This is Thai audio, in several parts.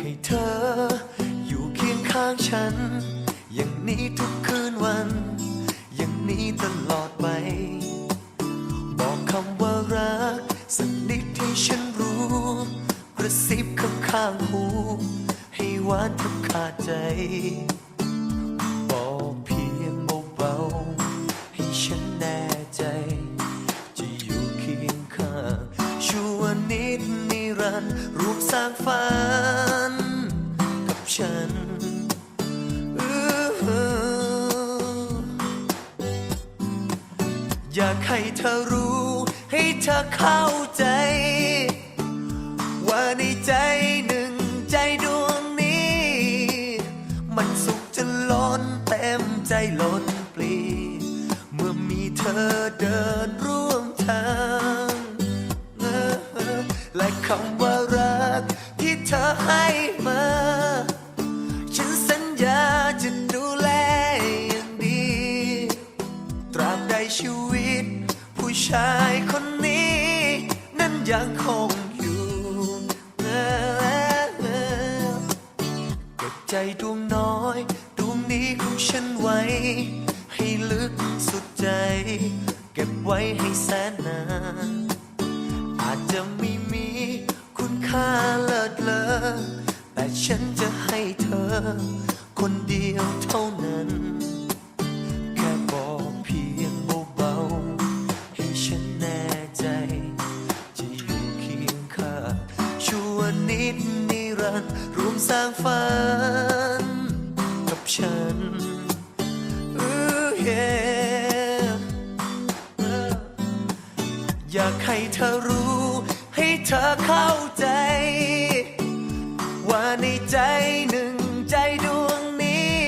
ให้เธอ อยู่เคียงข้างฉัน อย่างนี้ทุกคืนวัน อย่างนี้ตลอดไป บอกคำว่ารัก สักนิดที่ฉันรู้ กระซิบข้างข้างหู ให้หวานแทบขาดใจ บอกเพียงเบาๆให้ฉันแน่ใจ จะอยู่เคียงข้างชั่วนิดนิรันดร์ร่วมสร้างฝัน อยากให้เธอรู้ ให้เธอเข้าใจ ว่าในใจหนึ่งใจดวงนี้ มันสุขจะล้นเต็มใจล้นปลีเมื่อมีเธอเดินร่วมทางและคำ ตราบใดชีวิต ผู้ชายคนนี้ นั้นยังคงอยู่เก็บใจดวงน้อยดวงนี้ของฉันไว้ ให้ลึกสุดใจ เก็บไว้ให้แสนนานอาจจะไม่มีคุณค่าเลิศเลอแต่ฉันจะให้เธอ คนเดียวเท่านั้น วนิดนิรันดร์รวมสร้างฝันกับฉันอื้อ yeah อยากให้เธอรู้ ให้เธอเข้าใจ ว่าในใจหนึ่งใจดวงนี้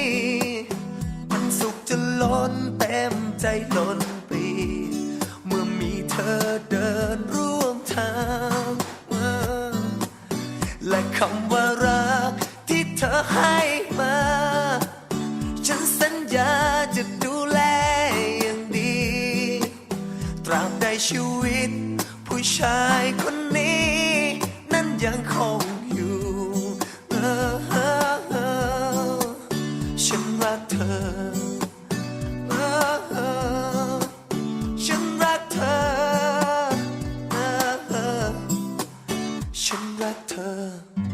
มันสุขจะล้นเต็มใจล้นปี เมื่อมีเธอเดิน และคำว่ารักที่เธอให้มา ฉันสัญญาจะดูแลอย่างดี ตราบใดชีวิต ผู้ชายคนนี้ นั้นยังคง time.